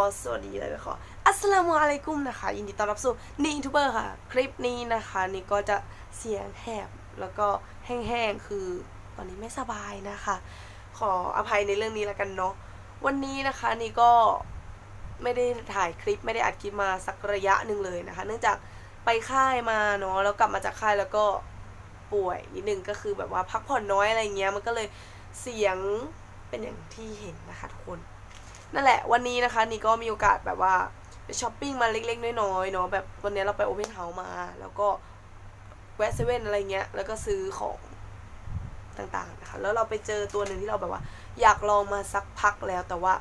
อสวัสดีเลยไปขออัสสลามุอะลัยกุมนะคะ ยินดีต้อนรับสู่นีทูเบอร์ค่ะ คลิปนี้นะคะ นี่ก็จะเสียงแหบแล้วก็แห้งๆ คือตอนนี้ไม่สบายนะคะ ขออภัยในเรื่องนี้แล้วกันเนาะวันนี้นะคะนี่ก็ไม่ได้ถ่ายคลิปไม่ได้อัดคลิปมาสักระยะหนึ่งเลยนะคะ เนื่องจากไปค่ายมาเนาะแล้วกลับมาจากค่ายแล้วก็ป่วยนิดนึงก็คือแบบว่าพักผ่อนน้อยอะไรเงี้ยมันก็เลยเสียงเป็นอย่างที่เห็นนะคะทุกคน นั่นแหละวันนี้นะคะนี่ก็มีโอกาสแบบว่าไปช้อปปิ้งมาเล็กๆน้อยๆเนาะแบบวันนี้เราไปโอเพนเฮาส์มา แล้วก็แวะเซเว่นอะไรเงี้ย แล้วก็ซื้อของต่างๆนะคะแล้วเราไปเจอตัวหนึ่งที่เราแบบว่า อยากลองมาสักพักแล้วแต่ว่า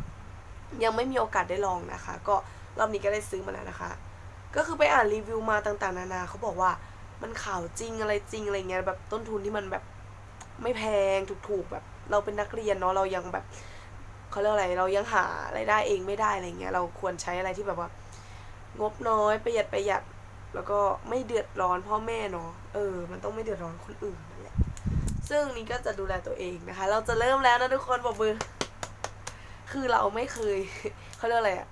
ยังไม่มีโอกาสได้ลองนะคะ ก็รอบนี้ก็ได้ซื้อมาแล้วนะคะ ก็คือไปอ่านรีวิวมาต่างๆ นานาเขาบอกว่ามันข่าวจริงอะไรจริงอะไรเงี้ยแบบต้นทุนที่มันแบบไม่แพงถูกๆแบบ เราเป็นนักเรียนเนาะเรายังแบบ เขาเรียกอะไรเรายังหาไรายได้เองไม่ได้อะไรเงี้ยเราควรใช้อะไรที่แบบว่า งบน้อยประหยัดประหยัด แล้วก็ไม่เดือดร้อนพ่อแม่เนาะเออ มันต้องไม่เดือดร้อนคนอื่นนั่นแหละซึ่งนี่ก็จะดูแลตัวเองนะคะ เราจะเริ่มแล้วนะทุกคนบอกมือคือเราไม่เคยเขาเรียกอะไรอะ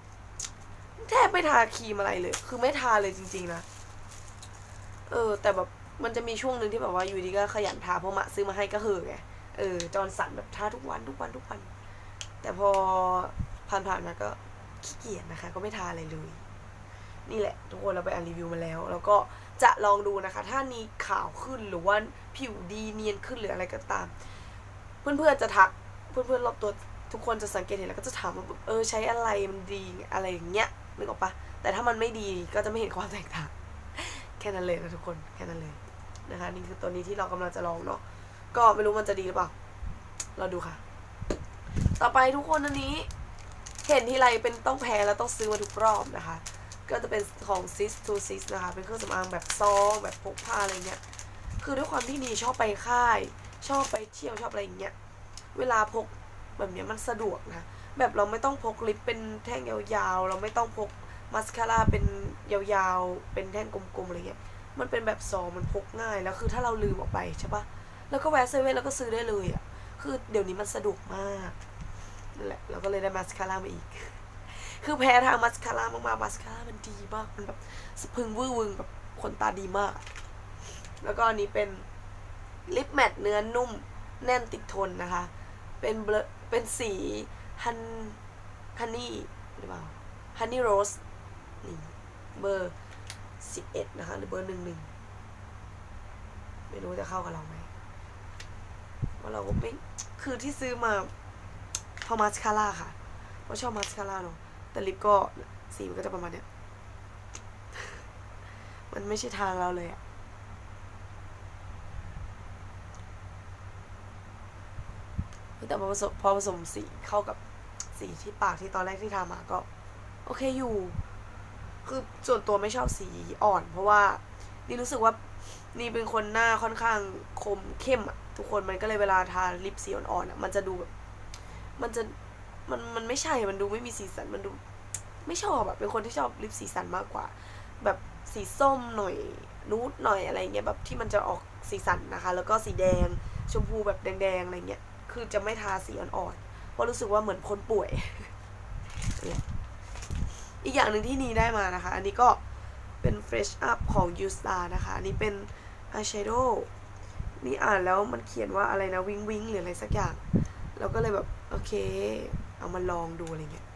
แทบไม่ทาครีมอะไรเลย คือไม่ทาเลยจริง ๆนะเออ แต่แบบมันจะมีช่วงหนึ่งที่แบบว่าอยู่ดีก็ขยันทาเพราะมะซื้อมาให้ก็เหอะไงเออจอนสันแบบทาทุกวันทุกวันทุกวัน แต่พอผ่านๆมาก็ขี้เกียจนะคะ ก็ไม่ทาอะไรเลย นี่แหละ ทุกคนเราไปอ่านรีวิวมาแล้ว แล้วก็จะลองดูนะคะ ถ้ามีขาวขึ้นหรือว่าผิวดีเนียนขึ้นหรืออะไรก็ตาม เพื่อนๆจะทักเพื่อนๆรอบตัวทุกคนจะสังเกตเห็นแล้วก็จะถามว่าเออใช้อะไรมันดีอะไรอย่างเงี้ยนึกออกปะแต่ถ้ามันไม่ดีก็จะไม่เห็นความแตกต่างแค่นั้นเลยนะทุกคนแค่นั้นเลยนะคะ นี่คือตัวนี้ที่เรากำลังจะลองเนาะก็ไม่รู้มันจะดีหรือเปล่าเราดูค่ะ ต่อไปทุกคนอันนี้ เห็นที่ไรเป็นต้องแพ้แล้วต้องซื้อมาทุกรอบนะคะ ก็จะเป็นของ sis to sis นะคะ เป็นเครื่องสำอางแบบซองแบบพกพาอะไรเงี้ย คือด้วยความที่นีชอบไปค่าย ชอบไปเที่ยวชอบอะไรอย่างเงี้ย เวลาพกแบบเนี้ยมันสะดวกนะ แบบเราไม่ต้องพกลิปเป็นแท่งยาวๆ เราไม่ต้องพกมาสคาร่าเป็นยาวๆ เป็นแท่งกลมๆอะไรเงี้ย มันเป็นแบบซองมันพกง่าย แล้วคือถ้าเราลืมออกไปใช่ปะแล้วก็แวะเซเว่นแล้วก็ซื้อได้เลยอะ่ะ คือเดี๋ยวนี้มันสะดวกมาก นั่นแหละเราก็เลยได้มาสคาร่ามาอีก คือแพ้ทางมาสคาร่ามากๆมาสคาร่ามันดีมาก มันแบบสะพึงวื้อวึงแบบขนตาดีมาก แล้วก็อันนี้เป็นลิปแมทเนื้อนุ่มแน่นติดทนนะคะ เป็นเบลเป็นสีฮันฮันนี่หรือเปล่าฮันนี่โรสนี่เบอร์สิบเอ็ดนะคะ หรือเบอร์หนึ่งหนึ่งไม่รู้จะเข้ากับเราไหมว่าเราก็ไม่ คือที่ซื้อมา เพอมาสคาร่าค่ะเพราะชอบมาสคาร่าเนาะแต่ลิปก็สีมันก็จะประมาณเนี้ย มันไม่ใช่ทางเราเลยอะแต่พอผสมพอผสมสีเข้ากับสีที่ปากที่ตอนแรกที่ทามาก็ โอเคอยู่ คือส่วนตัวไม่ชอบสีอ่อน เพราะว่านี่รู้สึกว่านี่เป็นคนหน้าค่อนข้างคมเข้มอะทุกคนมันก็เลยเวลาทาลิปสีอ่อนๆอะมันจะดูแบบ มันจะมันมันไม่ใช่มันดูไม่มีสีสันมันดู ไม่ชอบแบบเป็นคนที่ชอบลิปสีสันมากกว่า แบบสีส้มหน่อยนูดหน่อยอะไรเงี้ยแบบที่มันจะออกสีสันนะคะ แล้วก็สีแดงชมพูแบบแดงๆอะไรเงี้ยคือจะไม่ทาสีอ่อนๆเพราะรู้สึกว่าเหมือนคนป่วย อีกอย่างหนึ่งที่นีได้มานะคะ อันนี้ก็เป็น Fresh Up ของ u s t a r นะคะ อันนี้เป็น eyeshadow นี่อ่านแล้วมันเขียนว่าอะไรนะวิงวิงหรืออะไรสักอย่าง เราก็เลยแบบ โอเค เอามาลองดูอะไรเงี้ย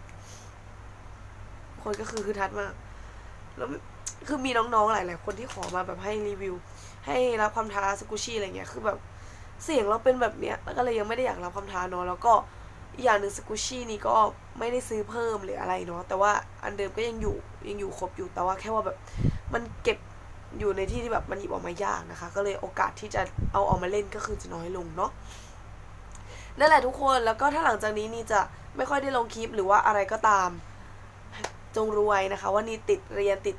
คนก็คือคือทัดมาก แล้วคือมีน้องๆหลายๆคนที่ขอมาแบบให้รีวิว ให้รับคำท้าสกุชี่อะไรเงี้ย คือแบบเสียงเราเป็นแบบเนี้ย แล้วก็เลยยังไม่ได้อยากรับคำท้าเนาะ แล้วก็อีกอย่างหนึ่งสกุชี่นี่ก็ไม่ได้ซื้อเพิ่มหรืออะไรเนาะ แต่ว่าอันเดิมก็ยังอยู่ยังอยู่ครบอยู่ แต่ว่าแค่ว่าแบบมันเก็บอยู่ในที่ที่แบบมันหยิบออกมายากนะคะ ก็เลยโอกาสที่จะเอาออกมาเล่นก็คือจะน้อยลงเนาะ นั่นแหละทุกคนแล้วก็ถ้าหลังจากนี้นี่จะไม่ค่อยได้ลงคลิปหรือว่าอะไรก็ตาม จงรวยนะคะว่านี่ติดเรียนติด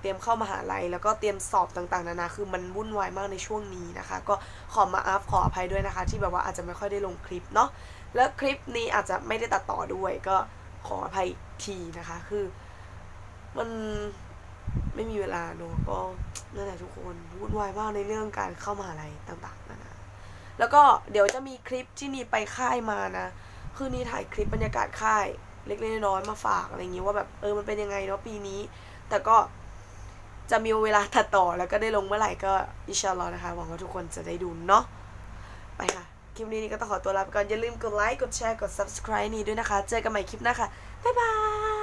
เตรียมเข้ามหาลัย แล้วก็เตรียมสอบต่างๆนานาคือมันวุ่นวายมากในช่วงนี้นะคะ ก็ขอมาอัพขออภัยด้วยนะคะ ที่แบบว่าอาจจะไม่ค่อยได้ลงคลิปเนาะแล้วคลิปนี้อาจจะไม่ได้ตัดต่อด้วยก็ขออภัยทีนะคะ คือ มันไม่มีเวลาเนอะก็นั่นแหละทุกคนวุ่นวายมากในเรื่องการเข้ามหาลัยต่างๆ แล้วก็เดี๋ยวจะมีคลิปที่นีไปค่ายมานะ คือนีถ่ายคลิปบรรยากาศค่ายเล็กๆน้อยๆมาฝากอะไรอย่างงี้ว่าแบบเออมันเป็นยังไงเนาะปีนี้ แต่ก็จะมีเวลาตัดต่อแล้วก็ได้ลงเมื่อไหร่ก็อิชาอัลอนะคะหวังว่าทุกคนจะได้ดูเนาะไปค่ะ คลิปนี้นี่ก็ต้องขอตัวลาไปก่อนอย่าลืมกดไลค์กดแชร์กด subscribe นี่ด้วยนะคะ เจอกันใหม่คลิปหน้าค่ะ บ๊ายบาย